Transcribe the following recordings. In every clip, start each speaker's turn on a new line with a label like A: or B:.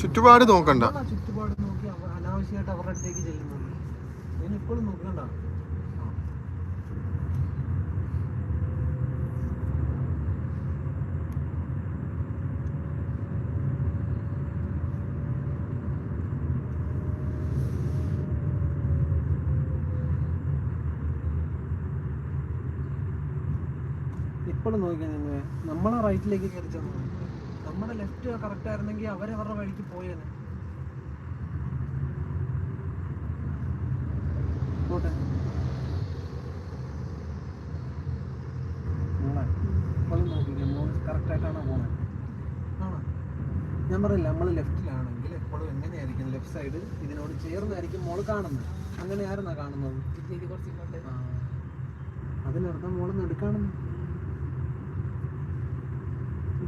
A: ചുറ്റുപാട് നോക്കണ്ട.
B: ചുറ്റുപാട് നോക്കി അനാവശ്യമായിട്ട് അടുത്തേക്ക് ഞാൻ ഇപ്പോഴും നോക്കിയാൽ നമ്മളെ റൈറ്റിലേക്ക് കയറി ചെന്നു? നമ്മുടെ ലെഫ്റ്റ് കറക്റ്റ് ആയിരുന്നെങ്കിൽ അവരവരുടെ വഴിക്ക് പോയേനെ. പോട്ടെ മോളെ മോൾ കറക്റ്റ് ആയിട്ടാണോ പോണേ? ആണോ? ഞാൻ പറയില്ല നമ്മൾ ലെഫ്റ്റിലാണെങ്കിൽ എപ്പോഴും എങ്ങനെയായിരിക്കും? ലെഫ്റ്റ് സൈഡ് ഇതിനോട് ചേർന്നായിരിക്കും മോൾ കാണുന്നത് അങ്ങനെ ആയിരുന്നാ കാണുന്നത്? ആ. അതിനർത്ഥം മോൾ നടുക്കാണെന്ന്.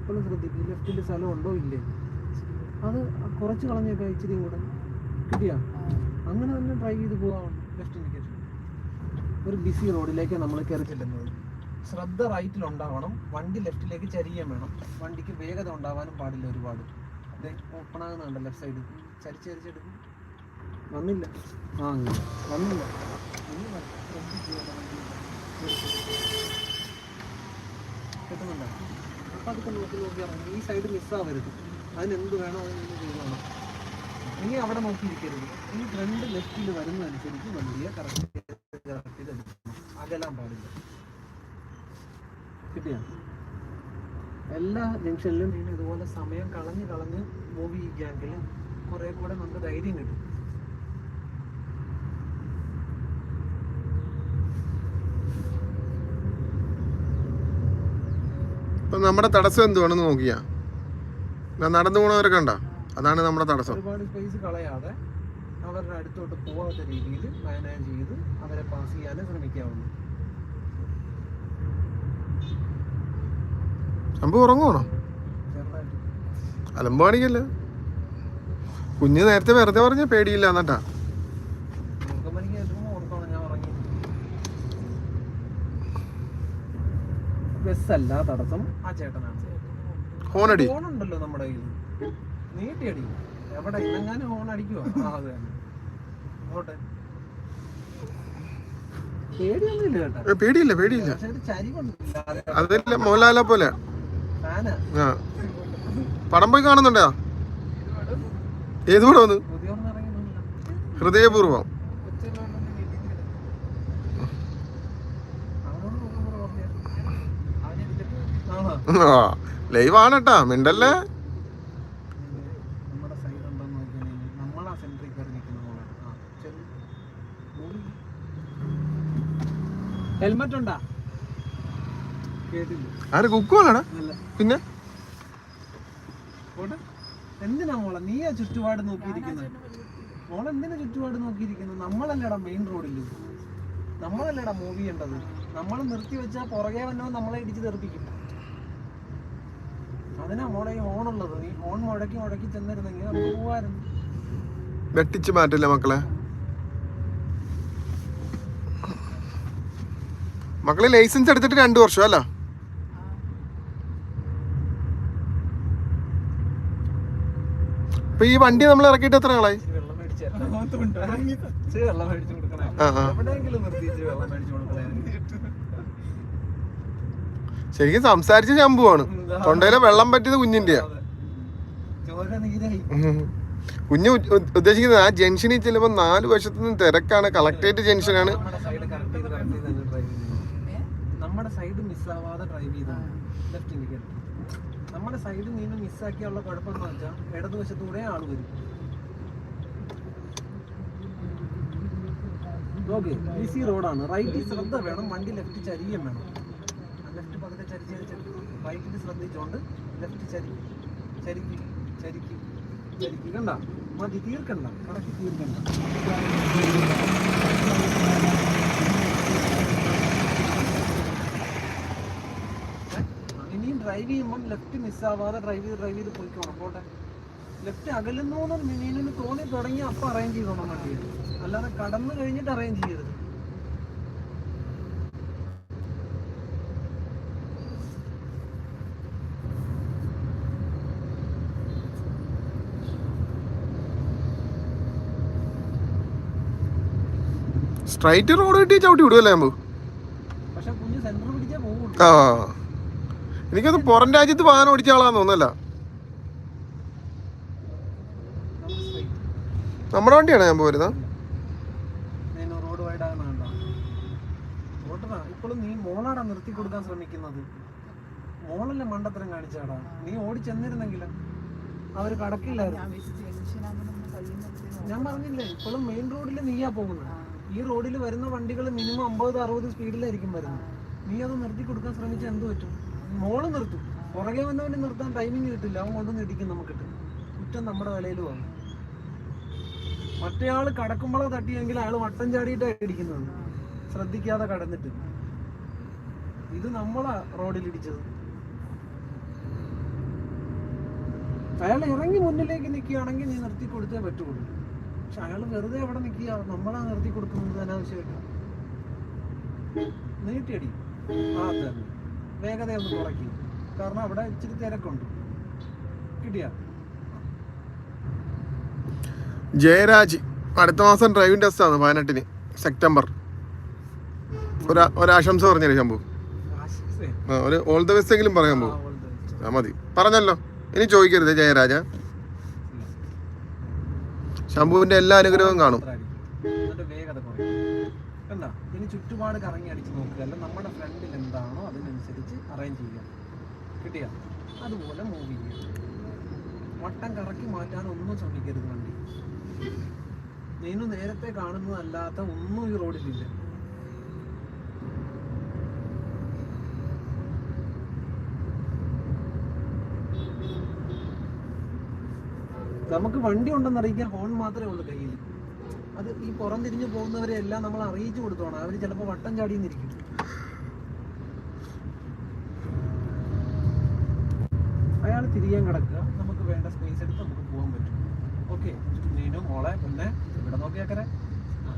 B: ഇപ്പോഴും ശ്രദ്ധിക്കും. ലെഫ്റ്റിന്റെ സ്ഥലം ഉണ്ടോ ഇല്ലേ? അത് കുറച്ച് കളഞ്ഞൊക്കെ ഇച്ചിരി കൂടെ കിട്ടിയാ അങ്ങനെ തന്നെ ഡ്രൈവ് ചെയ്ത് പോകാം ലെഫ്റ്റ് ഇൻഡിക്കേഷൻ ഒരു ബിസി റോഡിലേക്ക് നമ്മൾ കയറി ചെല്ലുന്നത്. ശ്രദ്ധ റൈറ്റിൽ ഉണ്ടാവണം. വണ്ടി ലെഫ്റ്റിലേക്ക് ചരിയാൻ വേണം. വണ്ടിക്ക് വേഗത ഉണ്ടാവാനും പാടില്ല ഒരുപാട്. അതെ ഓപ്പൺ ആകുന്നുണ്ട് ലെഫ്റ്റ് സൈഡ് ചരിച്ച് ചരിച്ചെടുക്കും വന്നില്ല. ആ. വന്നില്ല. വണ്ടി കിട്ടുന്നുണ്ടോ? അപ്പം അതൊക്കെ നോക്കി നോക്കി ഇറങ്ങി. ഈ സൈഡ് മിസ്സാവരുത് അതിനെന്ത് വേണോ അതിന് ചെയ്യണം ഇനി അവിടെ നോക്കിയിരിക്കരുത് ഈ ഫ്രണ്ട് ലെഫ്റ്റിൽ വരുന്നതനുസരിച്ച് വണ്ടിയെ കറക്റ്റ് അകലാൻ പാടില്ല. എല്ലാ ജംഗ്ഷനിലും ഇതുപോലെ സമയം കളഞ്ഞ് കളഞ്ഞ് മൂവ് ചെയ്യുകയാണെങ്കിൽ കുറേ കൂടെ നമുക്ക് ധൈര്യം കിട്ടും.
A: ഇപ്പൊ നമ്മുടെ തടസ്സം എന്തുവാണെന്ന് നോക്കിയാ? ഞാൻ നടന്നു പോണവരൊക്കെ ഉണ്ടോ അതാണ് നമ്മുടെ തടസ്സം.
B: ഒരുപാട് സ്പേസ് കളയാതെ അവരുടെ അടുത്തോട്ട് പോവാത്ത രീതിയിൽ മാനേജ് ചെയ്ത് അവരെ പാസ് ചെയ്യാൻ
A: സംഭവം ഉറങ്ങുവാണോ?
B: അലമ്പാണിക്കല്ലേ
A: അലമ്പ് കുഞ്ഞ് നേരത്തെ വെറുതെ പറഞ്ഞ പേടിയില്ല എന്നിട്ടാ.
B: ബസ്സല്ല തടസ്സം. ആ ചേട്ടനാണ്
A: ഹോണടി.
B: ഹോൺ ഉണ്ടല്ലോ നമ്മുടെ കയ്യിൽ നീട്ടിയടി. എവിടെ ഇന്നെങ്ങാനും ഹോൺ അടിക്കുവോ ആ അതെ തന്നെ. ഓട്ടെ പേടിയൊന്നുമില്ല കേട്ടോ
A: ഏ, പേടിയില്ല പേടിയില്ല.
B: പക്ഷെ ഒരു ചരിവുണ്ടല്ല.
A: അതല്ല മോഹൻലാലെ പോലെ.
B: ഫാനാ.
A: ആ. പടം പോയി കാണുന്നുണ്ടോ? ഏത് പടം?
B: പുതിയ ഒന്നും
A: ഹൃദയപൂർവം
B: അവനോട് നോക്കുമ്പോൾ പറഞ്ഞ ആണോ
A: ആ ലൈവ് ആണ് കേട്ടാ മിണ്ടല്ലേ
B: നമ്മുടെ സൈഡ് ഉണ്ടോന്ന് നോക്കിയാൽ നമ്മളാ സെൻട്രിൽ കയറി നിൽക്കുന്ന പോലെ ആ ഹെൽമെറ്റ് ഉണ്ടാ?
A: ആര് കുക്കുവാണടാ പിന്നെ?
B: എന്തിനാ മോളെ? നീയാ ചുറ്റുപാട് നോക്കിയിരിക്കുന്നത്. മോളെ എന്തിനാ ചുറ്റുപാട് നോക്കിയിരിക്കുന്നത്? നമ്മളല്ലടാ മെയിൻ റോഡിൽ നമ്മളല്ലടാ മൂവ് ചെയ്യേണ്ടത്. നമ്മൾ നിർത്തി വെച്ചാൽ പുറകെ വന്നോ നമ്മളെ ഇടിച്ച് തെറിപ്പിക്കും. അതിനാ മോളെ ഈ ഹോൺ ഉള്ളത്. നീ ഹോൺ മുഴക്കി മുഴക്കി ചെന്നിരുന്നെങ്കിൽ നമുക്ക് പോവായിരുന്നു.
A: വെട്ടിച്ച് മാറ്റില്ല മക്കളെ? മക്കളെ ലൈസൻസ് എടുത്തിട്ട് രണ്ടു വർഷം അല്ല? ഇപ്പൊ ഈ വണ്ടി നമ്മൾ ഇറക്കിയിട്ട് എത്ര നാളായി?
B: ഇച്ചിരി വെള്ളം മേടിച്ച് വെള്ളം മേടിച്ചു കൊടുക്കണേ. എവിടെയെങ്കിലും നിർത്തി വെള്ളം മേടിച്ചു കൊടുക്കണേ.
A: ശരിക്കും സംസാരിച്ച ശമ്പുവാണ് തൊണ്ടയിലെ വെള്ളം പറ്റിയത് കുഞ്ഞിന്റെയാ. ഉം. കുഞ്ഞ് ഉദ്ദേശിക്കുന്നത് ആ ജംഗ്ഷനിൽ ചെല്ലുമ്പോൾ നാല് വശത്തു നിന്ന് തിരക്കാണ് കളക്ടറേറ്റ് ജംഗ്ഷനാണ്.
B: നമ്മുടെ സൈഡ് കറക്റ്റ് ചെയ്ത് കറക്റ്റ് ചെയ്ത് തന്നെ ഡ്രൈവ് ചെയ്യുന്നത് നമ്മുടെ സൈഡ് മിസ്സാവാതെ ഡ്രൈവ് ചെയ്താണ് ലെഫ്റ്റ് ഇൻഡിക്കേറ്റർ നമ്മുടെ സൈഡ് നിന്ന് മിസ്സാക്കിയുള്ള കുഴപ്പമെന്ന് വെച്ചാൽ ഇടതുവശത്തൂടെ ആൾ വരും. ഓക്കെ ബിസി റോഡാണ് റൈറ്റിൽ ശ്രദ്ധ വേണം വണ്ടി ലെഫ്റ്റ് ചരിയും വേണം. ചരിച്ച് ചരിച്ച് റൈറ്റിൽ ശ്രദ്ധിച്ചുകൊണ്ട് ലെഫ്റ്റ് ചരിക്കും ചരിക്ക് ചരിക്ക് ചരിക്ക് കണ്ട? മതി തീർക്കണ്ട. കറക്റ്റ് തീർക്കണ്ട. ഇനിയും ഡ്രൈവ് ചെയ്യുമ്പോൾ ലെഫ്റ്റ് മിസ്സാവാതെ ഡ്രൈവ് ചെയ്ത് ഡ്രൈവ് ചെയ്ത് പോയിക്കോണം പോട്ടെ ലെഫ്റ്റ് അകലുന്നു എന്ന് മീനിന് തോന്നി തുടങ്ങി അപ്പം അറേഞ്ച് ചെയ്തോണം വണ്ടി അല്ലാതെ കടന്നു കഴിഞ്ഞിട്ട് അറേഞ്ച് ചെയ്യരുത്.
A: സ്ട്രൈറ്റ് റോഡ് കിട്ടി ചവിട്ടി വിടുമല്ലേ നമ്മൾ
B: പക്ഷെ കുഞ്ഞ് സെന്റർ പിടിച്ചേ പോകുള്ളൂ
A: ആ. എനിക്കത് പുറം രാജ്യത്ത് വാഹനം ഓടിച്ച ആളാന്ന് തോന്നല്ല. നമ്മുടെ വണ്ടിയാണ് ഞാൻ പോരുന്നത്
B: ഇപ്പോഴും നീ മോളാടാ നിർത്തി കൊടുക്കാൻ ശ്രമിക്കുന്നത്. മോളല്ലേ മണ്ടത്തരം കാണിച്ചാടാ നീ ഓടി ചെന്നിരുന്നെങ്കിലും അവർ കടക്കില്ലായിരുന്നു. ഞാൻ പറഞ്ഞില്ലേ ഇപ്പോഴും മെയിൻ റോഡിൽ നീയാ പോകുന്നത്. ഈ റോഡിൽ വരുന്ന വണ്ടികൾ മിനിമം അമ്പത് അറുപത് സ്പീഡിലായിരിക്കും വരുന്നത്. നീ അത് നിർത്തി കൊടുക്കാൻ ശ്രമിച്ചാൽ എന്ത് പറ്റും? മോൾ നിർത്തും. പുറകെ വന്നവന് നിർത്താൻ ടൈമിങ് കിട്ടില്ല. അവൻ കൊണ്ടുവന്ന് ഇടിക്കും കിട്ടും കുറ്റം നമ്മുടെ വിലയിൽ വന്നു മറ്റേയാൾ കടക്കുമ്പോഴോ തട്ടിയെങ്കിൽ അയാൾ വട്ടം ചാടിയിട്ടാണ് ഇടിക്കുന്നത്. ശ്രദ്ധിക്കാതെ കടന്നിട്ട്. ഇത് നമ്മളാ റോഡിൽ ഇടിച്ചത്. അയാൾ ഇറങ്ങി മുന്നിലേക്ക് നിൽക്കുകയാണെങ്കിൽ നീ നിർത്തി കൊടുത്തേ പറ്റുള്ളൂ. പക്ഷെ അയാൾ വെറുതെ അവിടെ നിൽക്കുക. നമ്മളാ നിർത്തി കൊടുക്കുന്നത് അനാവശ്യമായിട്ട് നീട്ടിയടി. ആ തന്നെ. വേഗത ഒന്ന് കുറയ്ക്കും. കാരണം അവിടെ ഇച്ചിരി തിരക്കുണ്ട്. കിട്ടിയ?
A: ജയരാജ് അടുത്ത മാസം ഡ്രൈവിംഗ് ടെസ്റ്റ് ആണ് പതിനെട്ടിന് സെപ്റ്റംബർ. ഒരു ഒരാശംസ പറഞ്ഞില്ലേ ശംഭു. ഒരു ഓൾ ദ ബെസ്റ്റ് എങ്കിലും പറയാൻ പോകും. മതി. പറഞ്ഞല്ലോ. ഇനി ചോദിക്കരുത് ജയരാജ. ശംഭുവിന്റെ എല്ലാ അനുഗ്രഹവും കാണും.
B: ഇനി കറങ്ങി നോക്കുക. അല്ല നമ്മുടെ എന്താണോ അതിനനുസരിച്ച് അറേഞ്ച് അതുപോലെ കറക്കി ഒന്നും ശ്രമിക്കരുത് വണ്ടി. നേരത്തെ കാണുന്നതല്ലാത്ത ഒന്നും ഈ റോഡിലില്ല നമുക്ക് വണ്ടി ഉണ്ടെന്ന് അറിയിക്കാൻ ഹോൺ മാത്രമേ ഉള്ളൂ കയ്യിൽ അത് ഈ പുറം തിരിഞ്ഞു പോകുന്നവരെ എല്ലാം നമ്മൾ അറിയിച്ചു കൊടുത്തോണം. അവർ ചിലപ്പോൾ വട്ടം ചാടിയെന്നിരിക്കും. അയാൾ തിരിയാൻ കിടക്കുക. നമുക്ക് വേണ്ട സ്പേസ് എടുത്ത് നമുക്ക് പോകാൻ പറ്റും. ഓക്കെ നീനും മോളെ പിന്നെ ഇവിടെ നോക്കിയാക്കരെ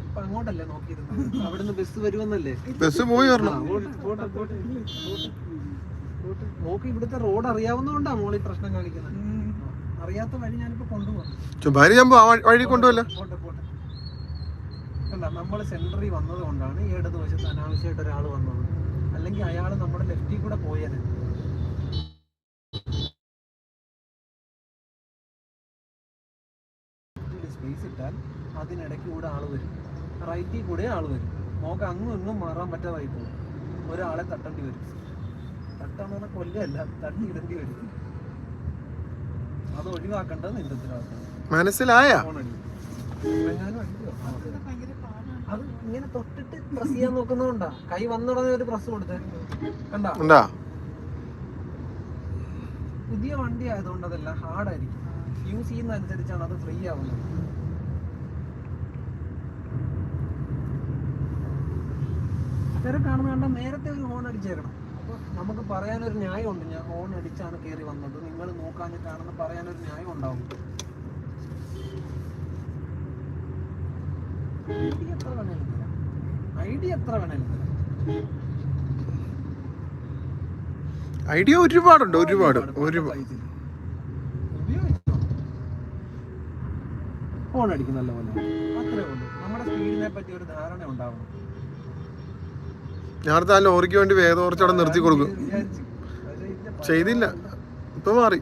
B: അപ്പൊ അങ്ങോട്ടല്ലേ നോക്കിയിരുന്നത്? അവിടുന്ന് ബസ് വരുമെന്നല്ലേ?
A: ബസ് പോയി.
B: പോട്ടെ. ഇവിടുത്തെ റോഡ് അറിയാവുന്നതുകൊണ്ടാണ് മോളി പ്രശ്നം കാണിക്കുന്നത്. അറിയാത്ത വഴി ഞാനിപ്പോ കൊണ്ടുപോകാം.
A: ഭാര്യ ആ വഴി- വഴി കൊണ്ടുപോയല്ലോ
B: പോട്ടെ പോട്ടെ കണ്ട നമ്മൾ സെന്ററിൽ വന്നത് കൊണ്ടാണ് ഈ ഇടതുവശത്ത് അനാവശ്യമായിട്ട് ഒരാൾ വന്നത്. അല്ലെങ്കിൽ അയാൾ നമ്മുടെ ലെഫ്റ്റിൽ കൂടെ പോയത് സ്പേസ് ഇട്ടാൽ അതിനിടയ്ക്ക് കൂടെ ആൾ വരും. റൈറ്റിൽ കൂടെ ആൾ വരും. നോക്ക് അങ്ങും ഇങ്ങും മാറാൻ പറ്റാതായി പോകും. ഒരാളെ തട്ടേണ്ടി വരും. തട്ടാന്ന് പറഞ്ഞാൽ കൊല്ലല്ല തട്ടി ഇടേണ്ടി വരും. അത് ഒഴിവാക്കേണ്ടത് നിന്റെ ഉത്തരവാദിത്തം
A: മനസ്സിലായ
B: അത് ഇങ്ങനെ തൊട്ടിട്ട് പ്രസ് ചെയ്യാൻ നോക്കുന്നതുകൊണ്ടാ. കൈ വന്നുടനെ ഒരു പ്രസ് കൊടുത്തേ. കണ്ട?
A: ഉണ്ടാ
B: പുതിയ വണ്ടി ആയതുകൊണ്ട് അതെല്ലാം ഹാർഡായിരിക്കും യൂസ് ചെയ്യുന്ന അനുസരിച്ചാണ് അത് ഫ്രീ ആവുന്നത്. തിരക്കാണെന്ന് കണ്ട നേരത്തെ ഒരു ഹോൺ അടിച്ചേക്കണം. അപ്പൊ നമുക്ക് പറയാനൊരു ന്യായമുണ്ട്. ഞാൻ ഹോൺ അടിച്ചാണ് കയറി വന്നത്. നിങ്ങൾ നോക്കാഞ്ഞിട്ടാണെന്ന് പറയാനൊരു ന്യായം ഉണ്ടാവും ഐഡി എത്ര വേണേലും തരാം. ഐഡി എത്ര വേണേലും തരാം.
A: ഐഡിയ ഒരുപാടുണ്ട് ഒരുപാട് ഒരുപാട്
B: ഫോൺ അടിക്കും നല്ല പോലെ അത്രേ ഉള്ളൂ. നമ്മുടെ സ്പീഡിനെ പറ്റി ഒരു ധാരണ ഉണ്ടാവണം.
A: ഞാനത്തെ ആ ലോറിക്ക് വേണ്ടി വേഗം കുറച്ചവിടെ നിർത്തി കൊടുക്കും. ചെയ്തില്ല. ഇപ്പൊ മാറി.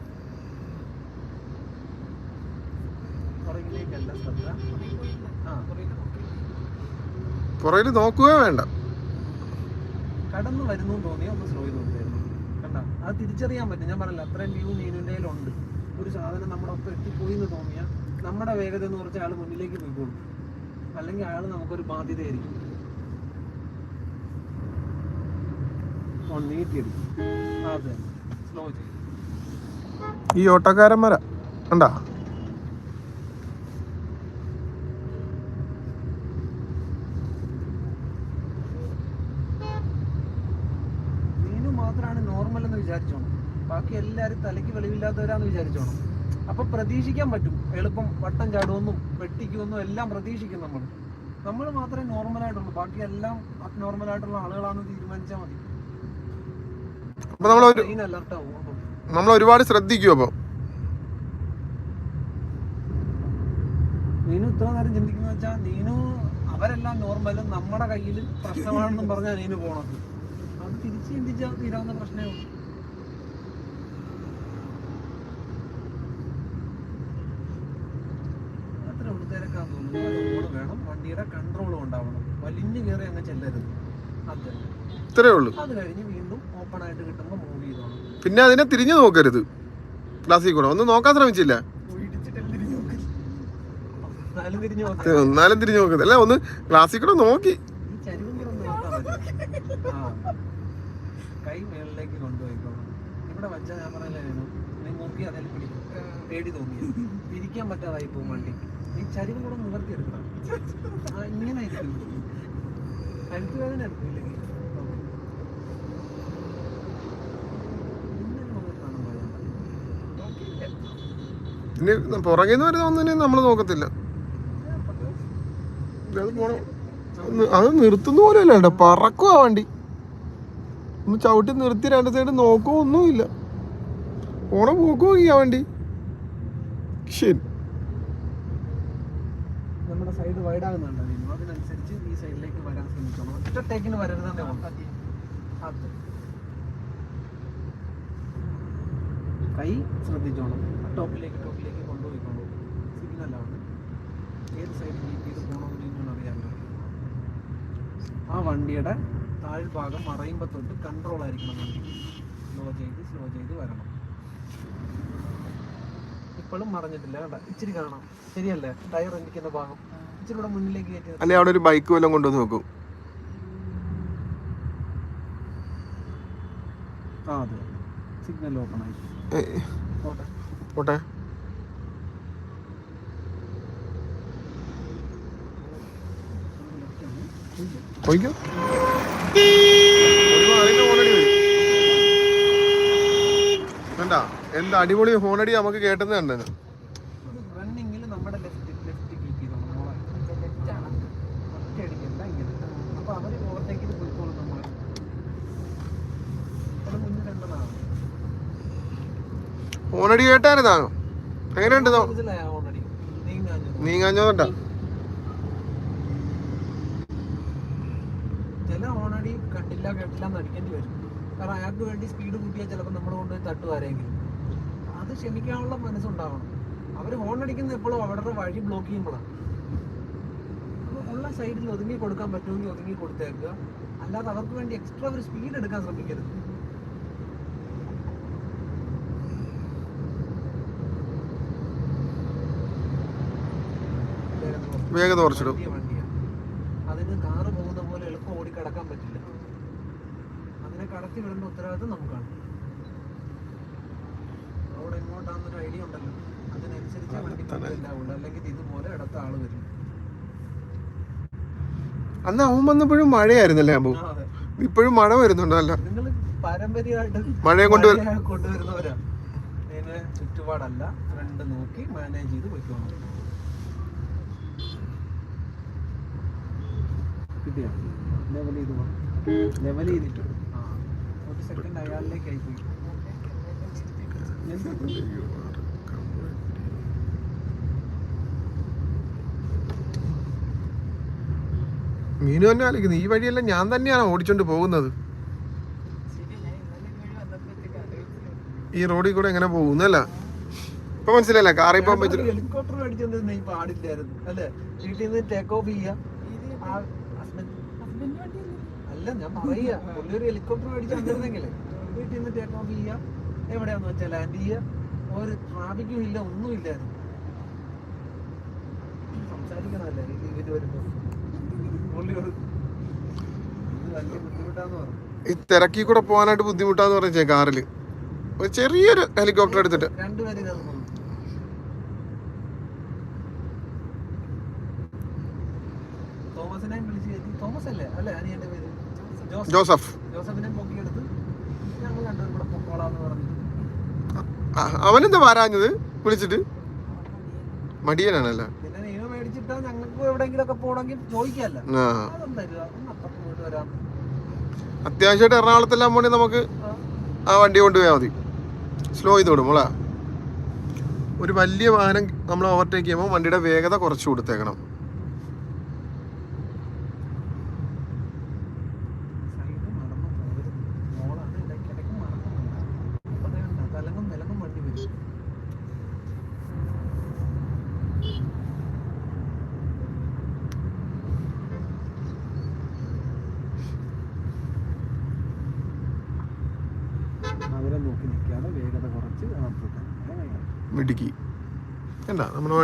A: പുറയിൽ നോക്കുകയോ വേണ്ട.
B: കടന്നു വരുന്നു തോന്നി ഒന്ന് സ്ലോ ചെയ്ത് ഞാൻ ഒരു സാധനം നമ്മുടെ വേഗത എന്ന് കുറച്ച് ആൾ മുന്നിലേക്ക് പോയിക്കോളും. അല്ലെങ്കിൽ അയാൾ നമുക്കൊരു ബാധ്യതയായിരിക്കും. ഫോൺ നീട്ടിയടിക്കും. അതെ. സ്ലോ ചെയ്യും.
A: ഈ ഓട്ടോക്കാരന്മാരാ ഉണ്ടാ
B: നീനു മാത്രമാണ് നോർമൽ എന്ന് വിചാരിച്ചോണം. ബാക്കി എല്ലാവരും തലയ്ക്ക് വെളിവില്ലാത്തവരാന്ന് വിചാരിച്ചോണം. അപ്പൊ പ്രതീക്ഷിക്കാൻ പറ്റും. എളുപ്പം വട്ടം ചാടുമെന്നും വെട്ടിക്കുമെന്നും എല്ലാം പ്രതീക്ഷിക്കും നമ്മൾ നമ്മൾ മാത്രമേ നോർമൽ ആയിട്ടുള്ളൂ. ബാക്കി എല്ലാം അബ്നോർമലായിട്ടുള്ള ആളുകളാണെന്ന് തീരുമാനിച്ചാൽ മതി.
A: അപ്പൊ
B: നമ്മൾ
A: നമ്മൾ ഒരുപാട് ശ്രദ്ധിക്കും അപ്പൊ.
B: നീനു ഇത്ര നേരം ചിന്തിക്കുന്ന വെച്ചാൽ നീനു അവരെല്ലാം നോർമലും നമ്മുടെ കയ്യിൽ പ്രശ്നമാണെന്നും പറഞ്ഞാൽ നീനു പോണത്. അത് തിരിച്ച് ചിന്തിച്ചാൽ തീരാവുന്ന പ്രശ്നമേ ഉള്ളൂ. അത്ര ഉടുത്തേരക്കാൻ തോന്നുന്നു. വേണം. വണ്ടിയുടെ കൺട്രോളും ഉണ്ടാവണം. വലിഞ്ഞു കയറി അങ്ങ് ചെല്ലരുത്.
A: ഇത്രേ ഉള്ളൂ.
B: അത് കഴിഞ്ഞ് വീണ്ടും ഓപ്പൺ ആയിട്ട് കിട്ടുമ്പോൾ മൂവ് ചെയ്തോണം
A: പിന്നെ അതിനെ തിരിഞ്ഞു നോക്കരുത്. ക്ലാസ്സിൽ കൂടെ. ഒന്നും നോക്കാൻ ശ്രമിച്ചില്ല.
B: എന്നാലും തിരിഞ്ഞു
A: നോക്കരുത്. അല്ല ഒന്ന് ക്ലാസ്സിൽ കൂടെ നോക്കി.
B: കൈ മേളിലേക്ക് കൊണ്ടുപോയിക്കോണം ഇവിടെ വച്ചാൽ ഞാൻ പറഞ്ഞില്ലായിരുന്നു നീ നോക്കി അതിൽ പിടിക്കും പേടി തോന്നി തിരിക്കാൻ പറ്റാതായി പോകും വണ്ടി. ഈ ചരിവും കൂടെ നിവർത്തി എടുക്കണം ആ ഇങ്ങനെ കഴുത്ത് വേദന എടുക്കില്ലെങ്കിൽ
A: ഇനി പുറകിൽ നിന്ന് വരുന്ന ഒന്നിനെ നമ്മൾ നോക്കത്തില്ല. അത് നിർത്തുന്ന പോലെയല്ല കേട്ടോ. പറക്കുവാ വണ്ടി. ഒന്ന് ചവിട്ടി നിർത്തി രണ്ട് സൈഡ് നോക്കോ ഒന്നുമില്ല. പോണ പോക്കോ ആ വണ്ടി. ശരി.
B: നമ്മുടെ സൈഡ് വൈഡ് ആകുന്നുണ്ട് അതിനനുസരിച്ച് ഈ സൈഡിലേക്ക് വരാൻ ശ്രമിക്കണം ഒറ്റ ടേക്കിന് വരരുതെന്നേ അത്. കൈ ശ്രദ്ധിച്ചോണം. ടോപ്പിലേക്ക് ടോപ്പിലേക്ക് കൊണ്ടുപോയിക്കോളൂ. സിഗ്നലാണ് ഏത് സൈഡ് കീപ്പ് ചെയ്ത് പോകണമെന്ന് ഇനിയൊന്നും അറിയാമല്ലോ ആ വണ്ടിയുടെ താഴ്ഭാഗം മറയുമ്പോൾ തൊട്ട് കൺട്രോൾ ആയിരിക്കണം വണ്ടി. സ്ലോ ചെയ്ത് സ്ലോ ചെയ്ത് വരണം. ഇപ്പോഴും മറഞ്ഞിട്ടില്ല കേട്ടോ ഇച്ചിരി കാണാം. ശരിയല്ലേ? ടയർ ഇരിക്കുന്ന ഭാഗം. ഇച്ചിരി കൂടെ മുന്നിലേക്ക് കയറ്റി
A: അല്ലെ അവിടെ ഒരു ബൈക്ക് വല്ലതും കൊണ്ടുവന്ന് നോക്കും
B: ആ അതെ സിഗ്നൽ ഓപ്പൺ ആയി.
A: പോട്ടെ. പോയിക്കോ. കണ്ടാ എന്ത് അടിപൊളി ഹോണടി നമുക്ക് കേട്ടെന്ന് കണ്ടത്
B: റണ്ണിങ്ങിൽ നമ്മുടെ ലെഫ്റ്റ് ലെഫ്റ്റ് കീപ്പ് ചെയ്തോണം മോളെ ഒറ്റ അടിക്കല്ല ഇങ്ങനെ അപ്പൊ അവർ ഓവർടേക്ക് ചെയ്ത് പോയിക്കോളും നമ്മളെ അത് മുന്നിൽ രണ്ടെണ്ണമാണ്
A: ഹോണടി കേട്ടായിരുന്നാ എങ്ങനെയുണ്ട് നീങ്ങാഞ്ഞോണ്ടാ
B: ചില ഓണടി നടിക്കേണ്ടി കാരണം വേണ്ടി സ്പീഡ് അത് ക്ഷമിക്കാനുള്ള ഹോൺ അടിക്കുന്നത് എപ്പോഴും വഴി ബ്ലോക്ക് ഉള്ള സൈഡിൽ ഒതുങ്ങി കൊടുക്കാൻ പറ്റുമെങ്കിൽ ഒതുങ്ങി കൊടുത്തേക്കുക. അല്ലാതെ അവർക്ക് വേണ്ടി എക്സ്ട്രാ ഒരു സ്പീഡ് എടുക്കാൻ ശ്രമിക്കരുത്.
A: വേഗത കുറച്ചിടും.
B: അതിന് കാറ് പോകുന്ന പോലെ എളുപ്പം ഓടി കടക്കാൻ പറ്റില്ല. അതിനെ കടത്തി വിടേണ്ട ഉത്തരവാദിത്വം നമുക്കാണ്. അവിടെ ഐഡിയ ഉണ്ടല്ലോ. അതിനനുസരിച്ച് വണ്ടി ഉണ്ടാവുള്ളൂ അല്ലെങ്കിൽ ഇതുപോലെ അടുത്ത ആൾ വരും.
A: അന്ന് അവൻ വന്നപ്പോഴും മഴയായിരുന്നല്ലേ അമ്പു? ഇപ്പോഴും മഴ വരുന്നുണ്ടല്ല. മഴയെ കൊണ്ട്
B: കൊണ്ടുവരുന്നവരാ. ചുറ്റുപാടല്ല. ഫ്രണ്ട് നോക്കി മാനേജ് ചെയ്ത് പോയിക്കോണം കിട്ടിയോ ലെവൽ ചെയ്ത് ലെവൽ ചെയ്തിട്ട്. ആ ഒരു സെക്കൻഡ് അയാളിലേക്ക് ആയിപ്പോയി.
A: മീനു തന്നെ ആലോചിക്കുന്നു ഈ വഴിയെല്ലാം ഞാൻ തന്നെയാണ് ഓടിച്ചോണ്ട് പോകുന്നത്. ഈ റോഡിൽ കൂടെ എങ്ങനെ പോകുന്നല്ല. ഇപ്പൊ മനസ്സിലല്ല കാറിൽ പോകാൻ പറ്റില്ല.
B: ഹെലികോപ്റ്റർ അടിച്ചോണ്ടിരുന്ന ഈ പാടില്ലായിരുന്നു. അല്ലേ? വീട്ടിൽ നിന്ന് ടേക്ക് ഓഫ് ചെയ്യാ. അല്ല ഞാൻ പറയാ. പുള്ളി ഒരു ഹെലികോപ്റ്റർ മേടിച്ച് വന്നിരുന്നെങ്കിലേ. വീട്ടിൽ നിന്ന് ടേക്ക് ഓഫ് ചെയ്യാ. എവിടെയാന്ന് വെച്ചാൽ ലാൻഡ് ചെയ്യാ. ഒരു ട്രാഫിക്കും ഇല്ല ഒന്നും ഇല്ലായിരുന്നു സംസാരിക്കണമല്ലേ? ഈ ലീവിന് വരുമ്പോ. ഇത് വലിയ ബുദ്ധിമുട്ടാന്ന് പറഞ്ഞു.
A: ഈ തിരക്കി കൂടെ പോകാനായിട്ട് ബുദ്ധിമുട്ടാന്ന് പറഞ്ഞേ കാറിൽ? ഒരു ചെറിയൊരു ഹെലികോപ്റ്റർ എടുത്തിട്ട്.
B: രണ്ടുപേരും അല്ലേ അല്ലേ? അനിയന്റെ പേര്? ജോസഫ്.
A: ജോസഫിനെ
B: ജോസഫിനെയും പൊക്കിയെടുത്ത് ഞങ്ങൾ രണ്ടുപേരും കൂടെ പൊക്കോളാന്ന് പറഞ്ഞു.
A: അവനെന്താ വരാഞ്ഞത്? വിളിച്ചിട്ട്? മടിയനാണല്ലോ?
B: പിന്നെ നീന മേടിച്ചിട്ടാ? ഞങ്ങൾക്ക് എവിടെയെങ്കിലും ഒക്കെ ചോദിക്കല്ല
A: അത്യാവശ്യമായിട്ട് എറണാകുളത്തെല്ലാം പോണേ നമുക്ക്
B: ആ.
A: ആ വണ്ടി കൊണ്ടുപോയാൽ മതി. സ്ലോ ചെയ്ത് വിടും മോളെ ഒരു വലിയ വാഹനം നമ്മൾ ഓവർടേക്ക് ചെയ്യുമ്പോൾ വണ്ടിയുടെ വേഗത കുറച്ച് കൊടുത്തേക്കണം
B: നോക്കി നിൽക്കാതെ വേഗത കുറച്ച് നടത്തിട്ട്
A: മിടുക്കി. നമ്മുടെ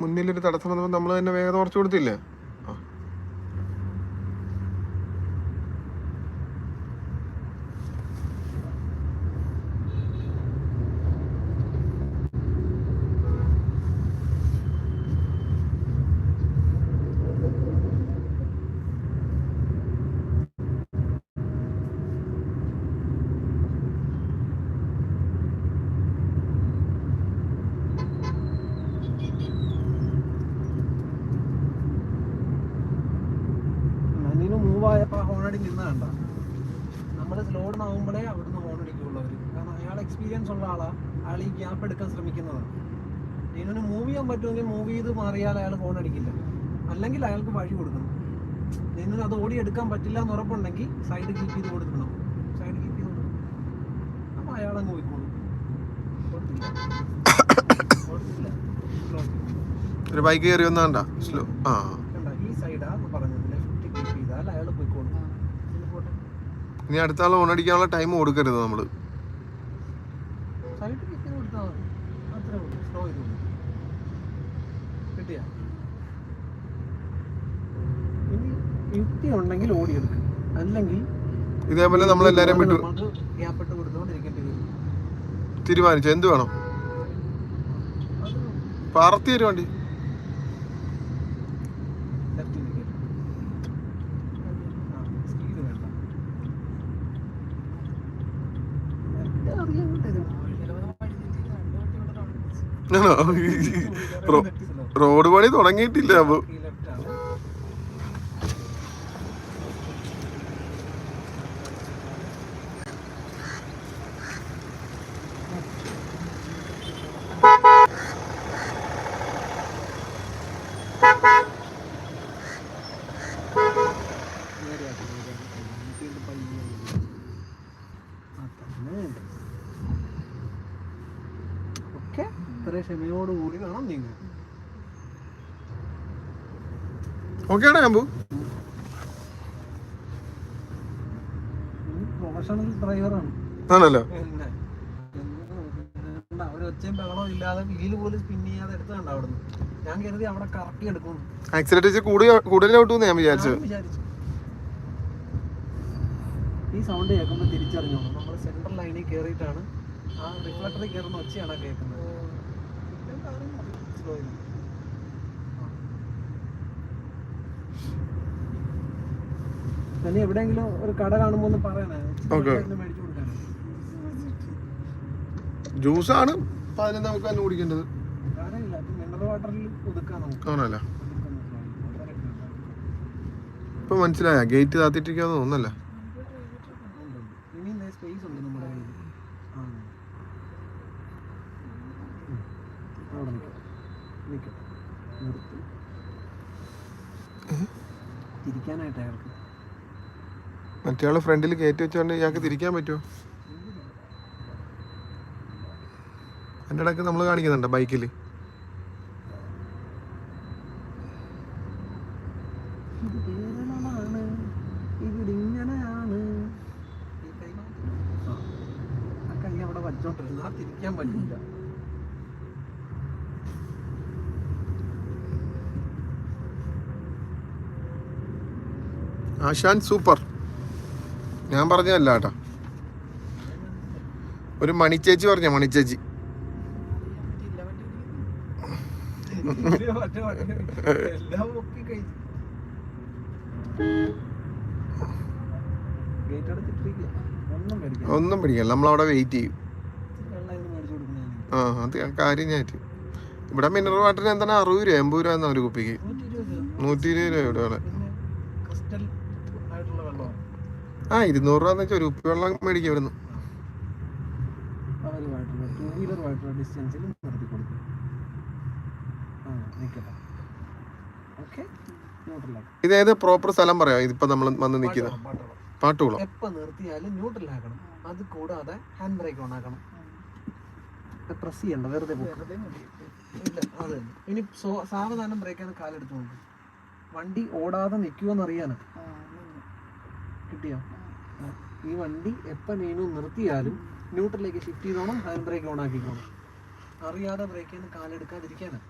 A: മുന്നിലൊരു തടസ്സം വന്നപ്പോൾ നമ്മൾ തന്നെ വേഗം കുറച്ച് കൊടുത്തില്ലേ ആ.
B: മണ്ണിന് മൂവ് ആയപ്പോൾ ഹോണടി നിന്ന് കണ്ട നമ്മൾ സ്ലോ ആവുമ്പോഴേ അവിടുന്ന് ഫോൺ അടിക്കുള്ളൂ അവർ കാരണം അയാൾ എക്സ്പീരിയൻസ് ഉള്ള ആളാണ് അയാൾ ഈ ഗ്യാപ്പ് എടുക്കാൻ ശ്രമിക്കുന്നതാണ് നീനൊന്ന് മൂവ് ചെയ്യാൻ പറ്റുമെങ്കിൽ മൂവ് ചെയ്ത് മാറിയാൽ അയാൾ ഫോൺ അടിക്കില്ല. അല്ലെങ്കിൽ അയാൾക്ക് വഴി കൊടുക്കണം. നീനു അത് ഓടി എടുക്കാൻ പറ്റില്ല എന്ന് ഉറപ്പുണ്ടെങ്കിൽ സൈഡ് കീപ്പ് ചെയ്ത് കൊടുക്കണം. സൈഡ് കീപ്പ് ചെയ്ത് കൊടുക്കണം. അപ്പോൾ അയാൾ അങ്ങ് പോയിക്കോളും.
A: ഒരു ബൈക്ക് കയറി വന്നാണ്ട സ്ലോ ആ
B: കണ്ടോ? ഈ സൈഡാ പറഞ്ഞത് ലെഫ്റ്റ് കീപ്പ് ചെയ്താൽ അയാൾ പോയിക്കോളും ഇനി പോട്ടെ
A: ഇനി അടുത്ത ആൾ ഓണടിക്കാനുള്ള ടൈം കൊടുക്കരുത്
B: ഓടിയെടുക്കും. അല്ലെങ്കിൽ
A: ഇതേപോലെ നമ്മൾ എല്ലാരും വിട്ടു തീരുമാനിച്ചു? എന്ത് വേണം? പറത്തി തരും വണ്ടി
B: ലെഫ്റ്റ് ഇൻഡിക്കേറ്റർ ആ സ്പീഡ് വേണ്ട എല്ലാം അറിയാൻ കിട്ടും
A: ആണോ? റോ- റോഡ് പണി തുടങ്ങിയിട്ടില്ല. അപ്പൊ
B: ഈ ലെഫ്റ്റ് ആണ് നേരെയാക്കി, നേരെയാക്കി. എന്നിട്ട് ഇത് പയ്യെ ഇങ്ങനെ. അതന്നെ. ഓക്കെ ഇത്ര ക്ഷമയോടുകൂടി വേണം നീങ്ങാൻ.
A: ഓക്കെ കമ്പു?
B: പ്രൊഫഷണൽ ഡ്രൈവറാണ്
A: ആണല്ലോ.
B: ഒച്ചയും ബഹളവും ഇല്ലാതെ വീൽ പോലും സ്പിൻ ചെയ്യാതെ എടുത്തുണ്ട് അവിടുന്ന്. ഞാൻ കരുതി അവിടെ കറക്കി എടുക്കും
A: ഞാൻ വിചാരിച്ചു.
B: ഈ സൗണ്ട് കേൾക്കുമ്പോൾ തിരിച്ചറിഞ്ഞോളൂ. നമ്മൾ സെൻട്രൽ ലൈനിൽ കയറിയിട്ടാണ് ആ റിഫ്ലക്ടറിൽ കയറുന്ന ഒച്ചയാണ് കേൾക്കുന്നത്. തന്നെ എവിടെയെങ്കിലും ഒരു കട കാണുമ്പോ ഒന്ന് പറയണേ.
A: Okay.
B: മേടിച്ചു കൊടുക്കാനേ.
A: ജ്യൂസാണ്. നമുക്ക് തന്നെ കുടിക്കേണ്ടത്.
B: കാര്യമില്ല മിനറൽ വാട്ടറിൽ ഒതുക്കാം നമുക്ക്.
A: ആണല്ലോ. ഇപ്പൊ മനസ്സിലായ? ഗേറ്റ് താത്തിട്ടിരിക്കാന്ന് തോന്നല്ല
B: ഇനി സ്പേസ് ഉണ്ട് നമ്മുടെ കയ്യിൽ. ആ. അവിടെ നിൽക്കാം നിൽക്കട്ടെ. നിർത്തി. തിരിക്കാനായിട്ട് അയാൾക്ക്
A: മറ്റേ ഫ്രണ്ടിൽ കയറ്റി വെച്ചോണ്ട് ഇയാൾക്ക് തിരിക്കാൻ പറ്റുമോ? എന്റെ ഇടയ്ക്ക് നമ്മൾ കാണിക്കുന്നുണ്ട് ബൈക്കിൽ
B: ഇത് കേരളമാണ് ഇവിടെ ഇങ്ങനെയാണ് ഈ കൈ മാറ്റി. ആ. ആ കൈ അവിടെ വച്ചോണ്ടിരുന്നു ആ തിരിക്കാൻ പറ്റില്ല
A: ആശാൻ സൂപ്പർ. ഞാൻ പറഞ്ഞതല്ല കേട്ടാ. ഒരു മണിച്ചേച്ചി പറഞ്ഞ മണിച്ചേച്ചി?
B: ഒന്നും
A: പിടിക്കില്ല നമ്മളവിടെ വെയിറ്റ് ചെയ്യും. ആ അത് കാര്യം ഞാൻ. ഇവിടെ മിനറൽ വാട്ടറിന് എന്താണ്? അറുപത് രൂപ എൺപത് രൂപ എന്നാ ഒരു കുപ്പിക്ക്.
B: നൂറ്റി ഇരുപത് രൂപ
A: ഇവിടെ ഇവിടെ
B: പിന്നെ ക്രിസ്റ്റൽ ആയിട്ടുള്ള വെള്ളമാണ്
A: ആ ഇരുന്നൂറ് രൂപ എന്ന് വെച്ചാൽ ഒരു ഉപ്പ് വെള്ളം
B: മേടിക്കാൻ വരുന്നു ഡിസ്റ്റൻസിൽ നിർത്തി കൊടുക്കും. ആ നിൽക്കട്ടെ ഓക്കെ
A: ഇതേത് പ്രോപ്പർ സ്ഥലം പറയാം? ഇതിപ്പോ നമ്മൾ വന്ന് നിൽക്കുന്ന പാട്ടുകുളം
B: എപ്പോൾ നിർത്തിയാലും ന്യൂട്രലാക്കണം അത് കൂടാതെ ഹാൻഡ് ബ്രേക്ക് ഓൺ ആക്കണം. പ്രസ് ചെയ്യണ്ട വെറുതെ പോക്ക്. ഇല്ല അത് ഇനി സാവധാനം ബ്രേക്കാണ് കാലെടുത്ത് നോക്കും. വണ്ടി ഓടാതെ നിൽക്കുമോന്ന് അറിയാനാ കിട്ടിയോ? ഈ വണ്ടി എപ്പോൾ നീനു നിർത്തിയാലും ന്യൂട്രലിലേക്ക് ഷിഫ്റ്റ് ചെയ്തോണം ഹാൻഡ് ബ്രേക്ക് ഓൺ ആക്കിക്കോണം. അറിയാതെ ബ്രേക്കിൽ നിന്ന് കാലെടുക്കാതിരിക്കാനാണ്